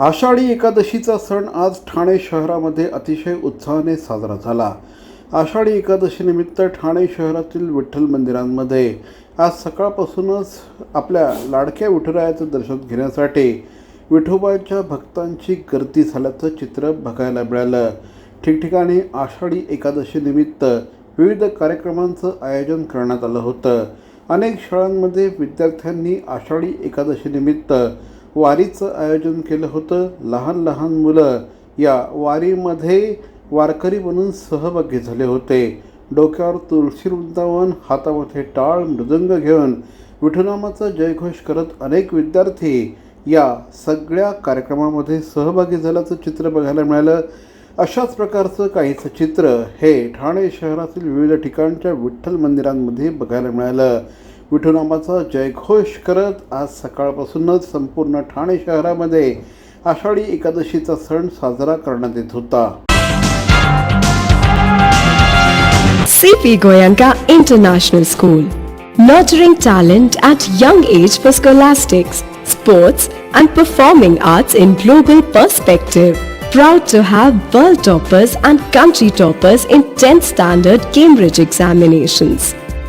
आषाढी एकादशीचा सण आज ठाणे शहरामध्ये अतिशय उत्साहाने साजरा झाला. आषाढी एकादशीनिमित्त ठाणे शहरातील विठ्ठल मंदिरांमध्ये आज सकाळपासूनच आपल्या लाडक्या विठुरायाचं दर्शन घेण्यासाठी विठोबाच्या भक्तांची गर्दी झाल्याचं चित्र बघायला मिळालं. ठिकठिकाणी आषाढी एकादशीनिमित्त विविध कार्यक्रमांचं आयोजन करण्यात आलं होतं. अनेक शाळांमध्ये विद्यार्थ्यांनी आषाढी एकादशीनिमित्त वारीचं आयोजन केलं होतं. लहान लहान मुलं या वारीमध्ये वारकरी बनून सहभागी झाले होते. डोक्यावर तुळशी वृंदावन हातामध्ये टाळ मृदंग घेऊन विठुनामाचा जयघोष करत अनेक विद्यार्थी या सगळ्या कार्यक्रमामध्ये सहभागी झाल्याचं चित्र बघायला मिळालं. अशाच प्रकारचं काहीचं चित्र हे ठाणे शहरातील विविध ठिकाणच्या विठ्ठल मंदिरांमध्ये बघायला मिळालं. विठुनामाचा जयघोष करत आज सकाळपासूनच संपूर्ण ठाणे शहरामध्ये आषाढी एकादशीचा सण साजरा करण्यात येत होता. C P Goenka international school nurturing talent at young age for scholastics sports and performing arts in global perspective Proud to have world toppers and country toppers in 10th standard Cambridge examinations.